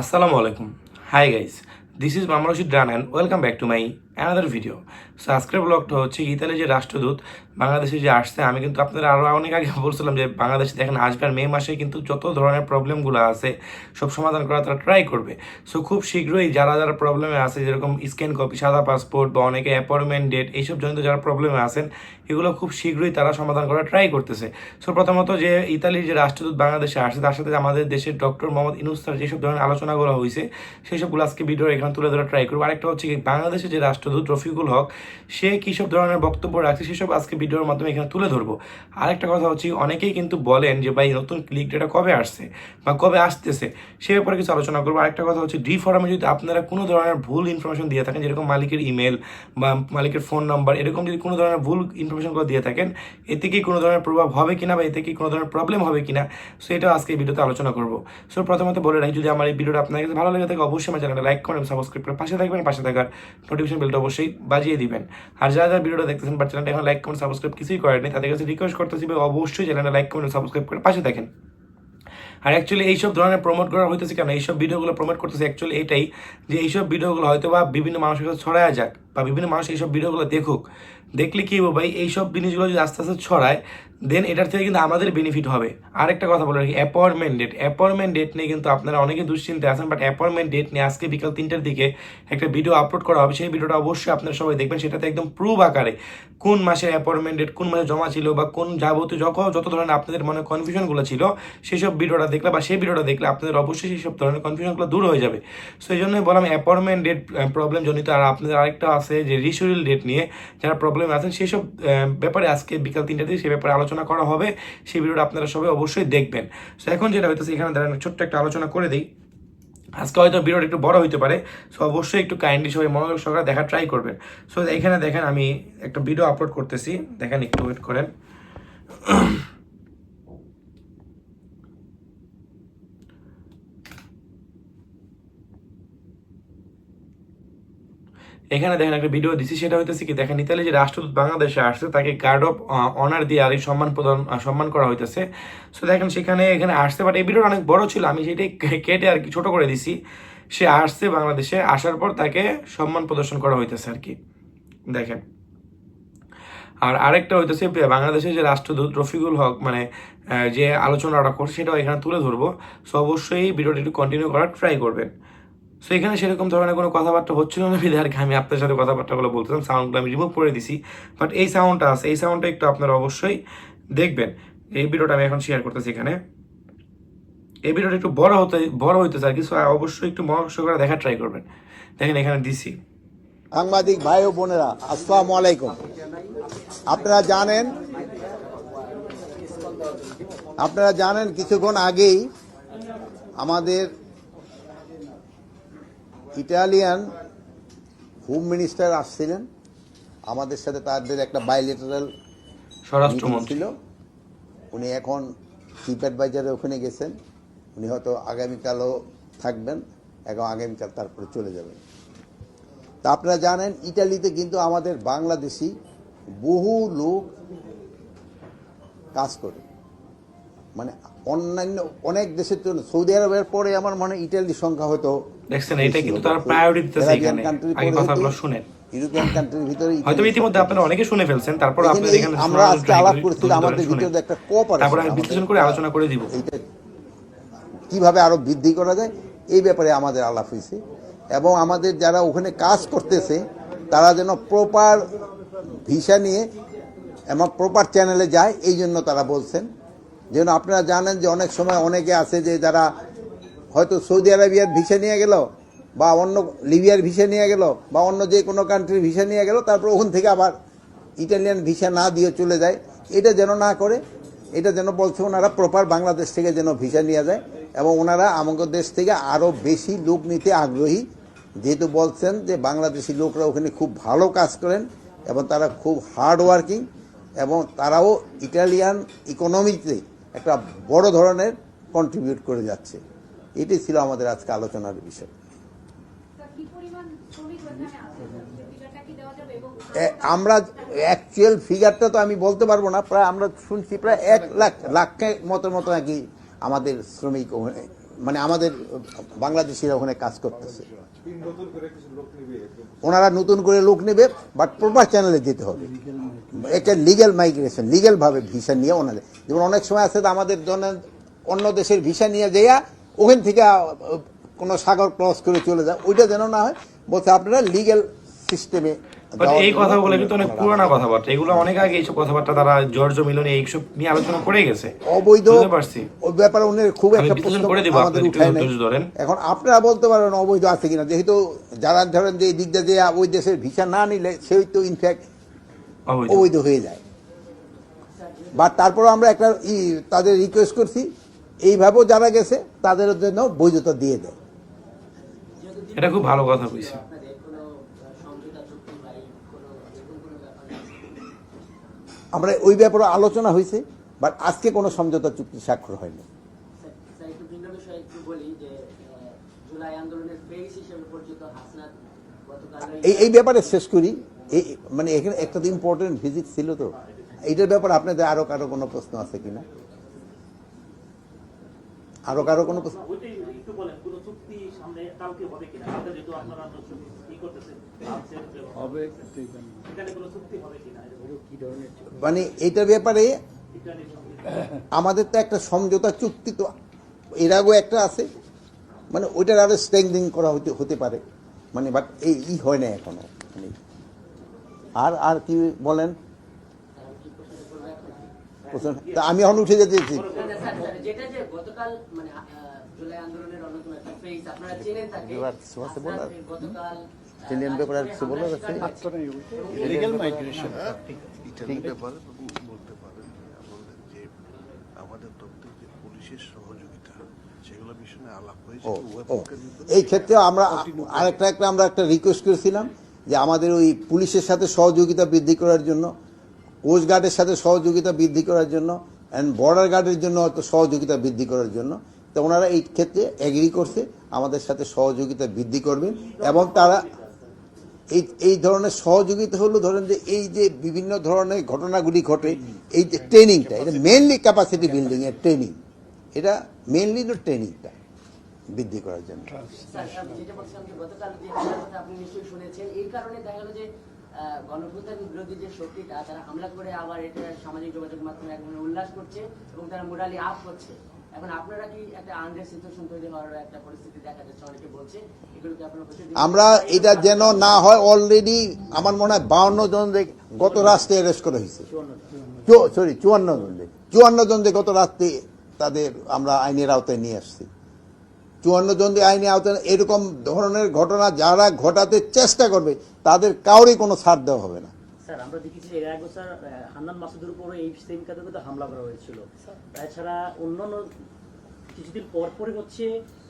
Assalamu আলাইকুম guys, this is Mamar Rashid Ran and welcome back to my another video so আজকের ব্লগটা হচ্ছে Italy যে রাষ্ট্রদূত, বাংলাদেশে যে আসছে, আমি কিন্তু আপনারা আরও অনেক আগে বলছিলাম যে বাংলাদেশে দেখেন আসবে আর মে মাসে কিন্তু যত ধরনের প্রবলেমগুলো আছে, সব সমাধান করা তারা ট্রাই করবে। সো খুব শীঘ্রই যারা যারা প্রবলেমে আছে, যেরকম স্ক্যান কপি সাদা পাসপোর্ট বা অনেকে অ্যাপয়েন্টমেন্ট ডেট এইসব জনিত যারা প্রবলেমে আছেন, এগুলো খুব শীঘ্রই তারা সমাধান করা ট্রাই করতেছে। সো প্রথমত যে ইতালির যে রাষ্ট্রদূত বাংলাদেশে আসছে, তার সাথে আমাদের দেশের ডক্টর মোহাম্মদ ইনুস্তার যেসব ধরনের আলোচনাগুলো হয়েছে সেই সবগুলো আজকে ভিডিও এখানে তুলে ধরা ট্রাই করব। আরেকটা হচ্ছে কি বাংলাদেশের যে রাষ্ট্রদূত রফিকুল হক, সে কী সব ধরনের বক্তব্য রাখছে সেসব আজকে ভিডিওর মাধ্যমে এখানে তুলে ধরবো। আরেকটা কথা হচ্ছে, অনেকেই কিন্তু বলেন যে, ভাই, নতুন ক্লিক ডেটা কবে আসছে বা কবে আসতেছে? সে ব্যাপারে কিছু আলোচনা করব। আরেকটা কথা হচ্ছে ডি ফোরামে যদি আপনারা কোনো ধরনের ভুল ইনফরমেশন দিয়ে থাকেন, যেরকম মালিকের ইমেল বা মালিকের ফোন নাম্বার এরকম যদি কোনো ধরনের ভুল ইনফরমেশনগুলো দিয়ে থাকেন, এতে কি কোনো ধরনের প্রভাব হবে কিনা বা এতে কি কোনো ধরনের প্রবলেম হবে কিনা সো এটা আজকে এই ভিডিওতে আলোচনা করব। সো, প্রথমত বলে রাখি, যদি আমার এই ভিডিওটা আপনার কাছে ভালো লেগে থাকে, অবশ্যই আমার চ্যানেলটা লাইক করেন সাবস্ক্রাইব করে পাশে থাকবেন, পাশে থাকার নোটিফিকেশন বেলটা অবশ্যই বাজিয়ে দিবেন। আর যারা যারা ভিডিওটা দেখতেছেন বা চ্যানেলটা এখন লাইক কমেন্ট সাবস্ক্রাইব কিছুই করেনি তাদের কাছে রিকোয়েস্ট করতেছি অবশ্যই চ্যানেলটা লাইক কমেন্ট সাবস্ক্রাইব করে পাশে দেখেন আর অ্যাকচুয়ালি এইসব ধরনের প্রমোট করা হইতেছে কেন? এইসব ভিডিওগুলো প্রমোট করতেছে অ্যাকচুয়ালি এটাই যে এইসব ভিডিওগুলো হয়তো বা বিভিন্ন মানুষের কাছে ছড়ায় যাক বা বিভিন্ন মানুষ এইসব ভিডিওগুলো দেখুক। দেখলে কি হবে ভাই? এইসব জিনিসগুলো যদি আস্তে আস্তে ছড়ায় দেন এটার থেকে কিন্তু আমাদের বেনিফিট হবে। আরেকটা কথা বলে রাখি অ্যাপয়েন্টমেন্ট ডেট অ্যাপয়েন্টমেন্ট ডেট নিয়ে কিন্তু আপনারা অনেকে দুশ্চিন্তে আছেন বাট অ্যাপয়েন্টমেন্ট ডেট নিয়ে আজকে বিকাল তিনটার দিকে একটা ভিডিও আপলোড করা হবে। সেই ভিডিওটা অবশ্যই আপনারা সবাই দেখবেন, সেটাতে একদম প্রুভ আকারে কোন মাসের অ্যাপয়েন্টমেন্ট ডেট কোন মাসে জমা ছিল বা কোন যাবতীয় যখন যত ধরনের আপনাদের মনে কনফিউশনগুলো ছিল, সেসব ভিডিওটা দেখলে বা সেই ভিডিওটা দেখলে আপনাদের অবশ্যই সেই সব ধরনের কনফিউশনগুলো দূর হয়ে যাবে। সো এই জন্যই বললাম অ্যাপয়েন্টমেন্ট ডেট প্রবলেম জনিত। আর আপনাদের আরেকটা আছে যে রিশিডিউল ডেট নিয়ে যারা প্রবলেম আছেন, সেসব ব্যাপারে আজকে বিকাল তিনটাতে সে ব্যাপারে আলোচনা করা হবে। সেই ভিডিওটা আপনারা সবাই অবশ্যই দেখবেন। সো এখন যেটা হইতেছে, এখানে দাঁড়ানো, ছোট্ট একটা আলোচনা করে দিই। আজকে হয়তো ভিডিওটা একটু বড় হইতে পারে সো অবশ্যই একটু কাইন্ডলি সবাই মনোযোগ সহকারে দেখা ট্রাই করবেন। সো এখানে দেখেন, আমি একটা ভিডিও আপলোড করতেছি। দেখেন, একটু ওয়েট করেন। এখানে দেখেন একটা ভিডিও দিছি, সেটা হইতেছে কি, দেখেন ইতালি যে রাষ্ট্রদূত বাংলাদেশে আসছে, তাকে গার্ড অফ অনার দিয়ে আর সম্মান প্রদান সম্মান করা হইতেছে। সো দেখেন সেখানে, এখানে আসতে পারে এই ভিডিওটা অনেক বড় ছিল, আমি সেটাই কেটে আর কি ছোট করে দিছি। সে আসছে বাংলাদেশে, আসার পর তাকে সম্মান প্রদর্শন করা হইতেছে আর কি। দেখেন। আর আরেকটা হইতেছে বাংলাদেশের যে রাষ্ট্রদূত রফিকুল হক মানে যে আলোচনাটা করছে, সেটাও এখানে তুলে ধরবো। সো অবশ্যই ভিডিওটি একটু কন্টিনিউ করার ট্রাই করবেন। সো এখানে সেরকম ধরনের কোনো কথাবার্তা হচ্ছিল না বিধে আর কি আমি আপনার সাথে কথাবার্তাগুলো বলতেছিলাম সাউন্ডগুলো আমি রিমুভ করে দিছি। বাট এই সাউন্ডটা আছে, এই সাউন্ডটা একটু আপনারা অবশ্যই দেখবেন। এই ভিডিওটা আমি এখন শেয়ার করতেছি এখানে। এই ভিডিওটা একটু বড় হতে, বড় হইতেছে আর কি, so অবশ্যই একটু মনোযোগ করে দেখার ট্রাই করবেন। দেখেন এখানে দিছি। সাংবাদিক ভাই ও বোনেরা, আসসালামু আলাইকুম। আপনারা জানেন আপনারা জানেন কিছুক্ষণ আগেই আমাদের ইটালিয়ান হোম মিনিস্টার আসছিলেন। আমাদের সাথে তাদের একটা বাইলেটারাল স্বরাষ্ট্রমন্ত্রী ছিল। উনি এখন চিফ অ্যাডভাইজারে ওখানে গেছেন। উনি হয়তো আগামীকালও থাকবেন এবং আগামীকাল তারপরে চলে যাবেন। তা আপনারা জানেন ইটালিতে কিন্তু আমাদের বাংলাদেশি বহু লোক কাজ করে। মানে অন্যান্য অনেক দেশের জন্য সৌদি আরবের পরে আমার মনে হয় ইটালির সংখ্যা হয়তো দেখছেন এটা কিন্তু তারা প্রায়োরিটি দিতেছে এখানে। আগে কথাগুলো শুনেন। ইউরোপিয়ান কান্ট্রির ভিতরে হয়তো ইতিমধ্যে আপনারা অনেকে শুনে ফেলছেন তারপর আপনাদের এখানে আমরা আজকে আলাপ করি, আমাদের ভিতরে একটা cooperation তারপরে আমি বিশ্লেষণ করে আলোচনা করে দিব। কীভাবে আরও বৃদ্ধি করা যায় এই ব্যাপারে আমাদের আলাপ হয়েছে। এবং আমাদের যারা ওখানে কাজ করতেছে তারা যেন প্রপার ভিসা নিয়ে এবং প্রপার চ্যানেলে যায় এই জন্য তারা বলছেন। যেন আপনারা জানেন যে অনেক সময় অনেকে আছে যে যারা হয়তো সৌদি আরবিয়ার ভিসা নিয়ে গেল বা অন্য লিবিয়ার ভিসা নিয়ে গেল বা অন্য যে কোনো কান্ট্রির ভিসা নিয়ে গেল, তারপর ওখান থেকে আবার ইটালিয়ান ভিসা না দিয়ে চলে যায়। এটা যেন না করে, এটা যেন বলছে ওনারা প্রপার বাংলাদেশ থেকে যেন ভিসা নিয়ে যায় এবং ওনারা আমাদের দেশ থেকে আরও বেশি লোক নিতে আগ্রহী। যেহেতু বলছেন যে বাংলাদেশি লোকরা ওখানে খুব ভালো কাজ করেন এবং তারা খুব হার্ড ওয়ার্কিং এবং তারাও ইটালিয়ান ইকোনমিতে একটা বড় ধরনের কন্ট্রিবিউট করে যাচ্ছে। এটি ছিল আমাদের আজকে আলোচনার বিষয়। আমরা অ্যাকচুয়াল ফিগারটা তো আমি বলতে পারব না প্রায় আমরা শুনছি প্রায় এক লাখ লাখের মতো মতো নাকি আমাদের শ্রমিক ওখানে মানে আমাদের বাংলাদেশিরা ওখানে কাজ করতেছে। ওনারা নতুন করে লোক নেবে বাট প্রপার চ্যানেলে যেতে হবে। একটা লিগ্যাল মাইগ্রেশন লিগ্যালভাবে ভিসা নিয়ে ওনাদের। যেমন অনেক সময় আছে আমাদের জন্য অন্য দেশের ভিসা নিয়ে যেয়া ওখান থেকে কোনো সাগর ক্রস করে চলে যায় ওইটা যেন না হয় বলছে আপনারা লিগ্যাল সিস্টেমে এই কথাগুলো কিন্তু অনেক পুরানা কথাবার্তা। এগুলো অনেক আগে এইসব কথাবার্তা তারা জর্জ মিলনে এইসব নিয়ে আলোচনা করে গেছে। অবৈধ ওই ব্যাপারে উনি খুব একটা প্রশ্ন করে দিব, আমাদের উঠায় নাই। ধরেন। এখন আপনারা বলতে পারেন অবৈধ আছে কিনা। যেহেতু যারা ধরেন যে দিক দিয়ে ওই দেশের ভিসা না নিলে সেই তো ইনফ্যাক্ট অবৈধ। হয়ে যায়। বা তারপর আমরা একটা ই তাদের রিকোয়েস্ট করছি এইভাবেও যারা গেছে তাদের জন্য বৈধতা দিয়ে দেয়। এটা খুব ভালো কথা কইছে আপনাদের কোনো সমঝোতা চুক্তি বা এই কোনো এরকম কোনো ব্যাপার নেই আমরা ওই ব্যাপারে আলোচনা হয়েছে বাট আজকে কোনো সমঝোতা চুক্তি স্বাক্ষর হয়নি। এই ব্যাপারে শেষ করি। এই মানে এখানে একটা তো ইম্পর্টেন্ট ভিজিট ছিল তো। এইটার ব্যাপারে আপনাদের আরও কারও কোনো প্রশ্ন আছে কিনা আরও কারও কোনো প্রশ্ন? ওইটাই একটু বলেন কোন চুক্তি সামনে কালকে হবে কিনা? কালকে যেহেতু আপনারা ই করতেছেন হবে। এখানে কোনো চুক্তি হবে কিনা? কি ধরনের মানে এইটার ব্যাপারে আমাদের তো একটা সমঝোতা চুক্তি তো এর আগেও একটা আছে। মানে ওইটার আরও স্ট্রেংদিং করা হতে হতে পারে। মানে বাট এই ই হয় না এখনও। মানে আর আর কি বলেন? প্রশ্ন- তা আমি এখন উঠে যেতে চাইছি। যে মানে চিলিয়ান ব্যাপারে আর কিছু বলার আছে? মাইগ্রেশন ব্যাপারে বলতে পারেন আমাদের আমাদের পুলিশের সহযোগিতা সেগুলো বিষয়ে আলাপ হয়েছে। এই ক্ষেত্রে আমরা আরেকটা একটা আমরা একটা রিকোয়েস্ট করেছিলাম। যে আমাদের ওই পুলিশের সাথে সহযোগিতা বৃদ্ধি করার জন্য কোস্ট গার্ডের সাথে সহযোগিতা বৃদ্ধি করার জন্য অ্যান্ড বর্ডার গার্ডের জন্য হয়তো সহযোগিতা বৃদ্ধি করার জন্য, তো ওনারা এই ক্ষেত্রে এগ্রি করছে, আমাদের সাথে সহযোগিতা বৃদ্ধি করবেন এবং তারা এই এই ধরনের সহযোগিতা হলো, ধরেন যে এই যে বিভিন্ন ধরনের ঘটনাগুলি ঘটে, এই যে ট্রেনিংটা এটা মেনলি ক্যাপাসিটি বিল্ডিং এর ট্রেনিং এটা মেনলি ট্রেনিংটা বৃদ্ধি করার জন্য। স্যার আমি যেটা বলছিলাম যে গতকাল যে হামলার কথা আপনি নিশ্চয়ই শুনেছেন এই কারণে দেখা গেল যে আহ, গণভ্যুত্থান বিরোধী যে শক্তিটা তারা হামলা করে আবার এটা সামাজিক যোগাযোগ মাধ্যমে এক উল্লাস করছে এবং তারা মোরালি আপ করছে এখন আপনারা কি একটা আন্ডার সিচুয়েশন তৈরি হওয়ার একটা পরিস্থিতি দেখা যাচ্ছে? অনেকে বলছে এগুলো আপনারা আমরা এটা যেন না হয় অলরেডি আমার মনে হয় বাউন্ন জন গত রাষ্ট্রে অ্যারেস্ট করা হয়েছে। সরি চুয়ান্ন জন চুয়ান্ন জন গত রাত্রে তাদের আমরা আইনের আওতায় নিয়ে আসছি। চুয়ান্ন জন আইনে আওতায় এরকম ধরনের ঘটনা যারা ঘটাতে চেষ্টা করবে তাদের কাউরই কোনো ছাড় দেওয়া হবে না। স্যার আমরা দেখেছি এর আগে স্যার হান্নান মাসুদের উপরে এই সেম কাজে হামলা করা হয়েছিল। তাছাড়া অন্যান্য কিছুদিন পর পরে হচ্ছে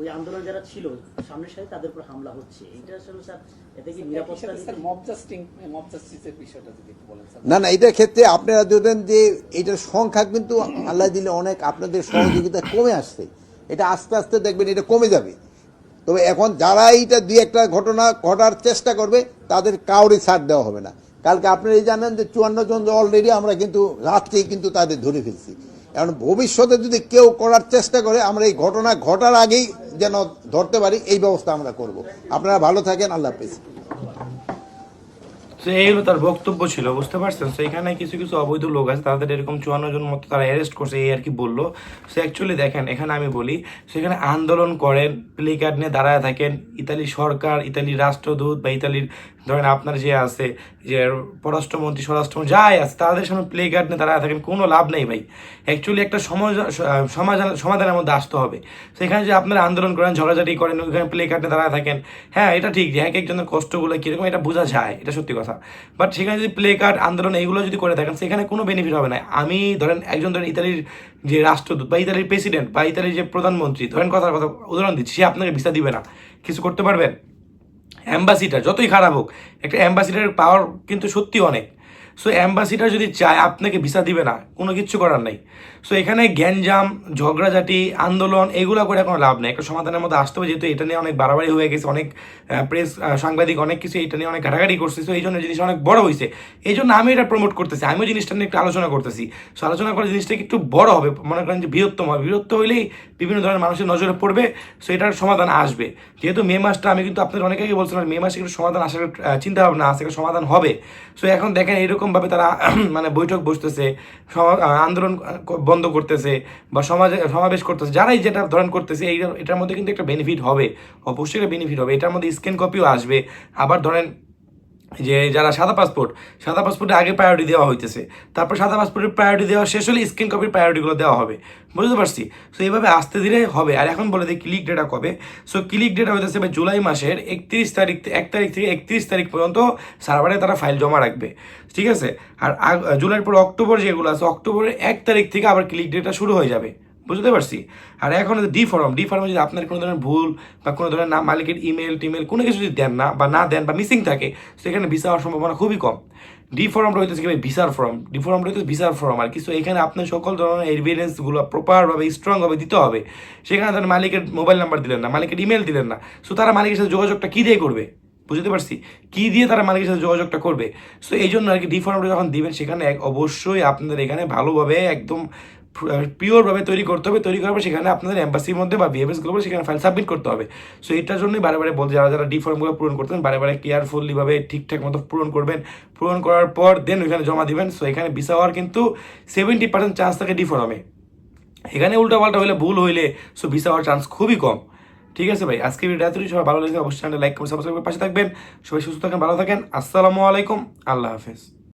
ওই আন্দোলন যারা ছিল সামনের সাথে তাদের উপর হামলা হচ্ছে। এটা আসলে স্যার এতে কি নিরাপত্তা স্যার মব জাস্টিং মব জাস্টিসের বিষয়টা যদি একটু বলেন স্যার। না না এটার ক্ষেত্রে আপনারা ধরেন যে এটার সংখ্যা কিন্তু আল্লাহ দিলে অনেক আপনাদের সহযোগিতা কমে আসছে। এটা আস্তে আস্তে দেখবেন এটা কমে যাবে। তবে এখন যারা এইটা দুই একটা ঘটনা ঘটার চেষ্টা করবে, তাদের কাউরে ছাড় দেওয়া হবে না। কালকে আপনারা জানেন যে চুয়ান্ন জন অলরেডি আমরা কিন্তু রাত্রেই কিন্তু তাদের ধরে ফেলছি। এখন ভবিষ্যতে যদি কেউ করার চেষ্টা করে, আমরা এই ঘটনা ঘটার আগেই যেন ধরতে পারি, এই ব্যবস্থা আমরা করব। আপনারা ভালো থাকেন, আল্লাহ হাফিজ। তো এইগুলো তার বক্তব্য ছিল, বুঝতে পারছেন? তো এখানে কিছু কিছু অবৈধ লোক আছে, তাদের এরকম চুয়ান্ন জন মতো তারা অ্যারেস্ট করছে, এই আর কি বলল। সে অ্যাকচুয়ালি দেখেন, এখানে আমি বলি, সেখানে আন্দোলন করেন প্লে কার্ড নিয়ে দাঁড়ায় থাকেন, ইতালি সরকার ইতালির রাষ্ট্রদূত বা ইতালির ধরেন আপনার যে আছে, যে পররাষ্ট্রমন্ত্রী, স্বরাষ্ট্রমন্ত্রী, যাই আছে, তাদের সামনে প্লে কার্ড নিয়ে দাঁড়ায় থাকেন, কোনো লাভ নেই ভাই। অ্যাকচুয়ালি একটা সমাজ সমাধান সমাধানের মধ্যে আসতে হবে। সেখানে যে আপনারা আন্দোলন করেন, ঝগড়াঝাটি করেন, ওইখানে প্লে নিয়ে দাঁড়ায় থাকেন হ্যাঁ এটা ঠিক যে এক একজনের কষ্টগুলো কীরকম, এটা বোঝা যায়, এটা সত্যি কথা। বাট সেখানে যদি প্লে কার্ড আন্দোলন এইগুলো যদি করে থাকেন, সেখানে কোনো বেনিফিট হবে না। আমি ধরেন একজন ধরেন ইতালির যে রাষ্ট্রদূত বা ইতালির প্রেসিডেন্ট বা ইতালির যে প্রধানমন্ত্রী, ধরেন কথার কথা, উদাহরণ দিচ্ছি, সে আপনাকে ভিসা দিবে না। কিছু করতে পারবেন? অ্যাম্বাসিডার যতই খারাপ হোক, একটা অ্যাম্বাসিডারের পাওয়ার কিন্তু সত্যি অনেক। সো অ্যাম্বাসিডার যদি চায়, আপনাকে ভিসা দিবে না, কোনো কিচ্ছু করার নাই। সো এখানে গ্যাঞ্জাম, ঝগড়াঝাটি, আন্দোলন, এগুলো করে কোনো লাভ নেই। একটা সমাধানের মধ্যে আসতে হবে, যেহেতু এটা নিয়ে অনেক বাড়াবাড়ি হয়ে গেছে, অনেক প্রেস সাংবাদিক অনেক কিছু এটা নিয়ে অনেক ঘাটাঘাটি করছে। সো এই জন্য জিনিস অনেক বড় হয়েছে এই জন্য আমি এটা প্রমোট করতেছি, আমিও জিনিসটা নিয়ে একটু আলোচনা করতেছি। সো আলোচনা করে জিনিসটা একটু বড় হবে? মনে করেন যে বৃহত্তম হবে। বৃহত্তম হইলেই বিভিন্ন ধরনের মানুষের নজরে পড়বে সো এটার সমাধান আসবে। যেহেতু মে মাসটা আমি কিন্তু আপনাদের অনেক আগে বলছিলাম, মে মাসে একটু সমাধান আসার চিন্তা ভাবনা আছে একটা সমাধান হবে। সো এখন দেখেন এরকমভাবে তারা মানে বৈঠক বসতেছে আন্দোলন বন্ধ করতেছে বা সমাজে, সমাবেশ করতেছে, যারাই যেটা ধরেন করতেছে, এই, এটার মধ্যে কিন্তু একটা বেনিফিট হবে, অবশ্যই একটা বেনিফিট হবে। এটার মধ্যে স্ক্যান কপিও আসবে। আবার ধরেন যে যারা সাদা পাসপোর্ট সাদা পাসপোর্টে আগে প্রায়োরিটি দেওয়া হইতেছে। তারপর সাদা পাসপোর্টের প্রায়োরিটি দেওয়া শেষ হলে স্ক্রিন কপির প্রায়োরিটিগুলো দেওয়া হবে। বুঝতে পারছি? সো এইভাবে আস্তে ধীরে হবে। আর এখন বলে দিই ক্লিক ডেটা কবে? সো ক্লিক ডেটা হইতেছে ভাই জুলাই মাসের একত্রিশ তারিখ এক তারিখ থেকে একত্রিশ তারিখ পর্যন্ত সার্ভারে তারা ফাইল জমা রাখবে। ঠিক আছে? আর জুলাইয়ের পর অক্টোবর যেগুলো আছে, অক্টোবরের এক তারিখ থেকে আবার ক্লিক ডেটা শুরু হয়ে যাবে। বুঝতে পারছি? আর এখন ডি ফর্ম ডি ফর্মে যদি আপনার কোনো ধরনের ভুল বা কোনো ধরনের না মালিকের ইমেল টিমেল, কোনো কিছু যদি দেন না বা না দেন বা মিসিং থাকে, সেখানে ভিসা হওয়ার সম্ভাবনা খুবই কম। ডি ফর্ম রয়েছে কি ভিসার ফর্ম ডি ফর্ম রয়েছে ভিসার ফর্ম আর কিছু এখানে আপনার সকল ধরনের এভিডেন্সগুলো প্রপারভাবে স্ট্রংভাবে দিতে হবে। সেখানে ধরেন মালিকের মোবাইল নাম্বার দিলেন না, মালিকের ইমেল দিলেন না সো তারা মালিকের সাথে যোগাযোগটা কী দিয়ে করবে? বুঝতে পারছি? কি দিয়ে তারা মালিকের সাথে যোগাযোগটা করবে? সো এই জন্য আর কি ডি ফর্মটা যখন দিবেন, সেখানে অবশ্যই আপনাদের এখানে ভালোভাবে একদম পিওরভাবে তৈরি করতে হবে, তৈরি করার পর সেখানে আপনাদের এম্বাসির মধ্যে বা বিএফএস গ্লোবাল সেখানে ফাইল সাবমিট করতে হবে। সো এটার জন্যই বারে বারে বলতে যারা যারা ডি ফর্মগুলো পূরণ করতেন বারে বারে কেয়ারফুলিভাবে ঠিকঠাক মতো পূরণ করবেন। পূরণ করার পর দেন ওইখানে জমা দিবেন। সো এখানে ভিসা হওয়ার কিন্তু সেভেন্টি পার্সেন্ট চান্স থাকে ডি ফর্মে এখানে উল্টাপাল্টা হলে ভুল হইলে সো ভিসা হওয়ার চান্স খুবই কম। ঠিক আছে ভাই? আজকে ভিডিও সবাই ভালো লেগেছে অবশ্যই লাইক কমেন্ট সাবস্ক্রাইব করে পাশে থাকবেন। সবাই সুস্থ থাকেন, ভালো থাকেন। আসসালামু আলাইকুম। আল্লাহ হাফেজ।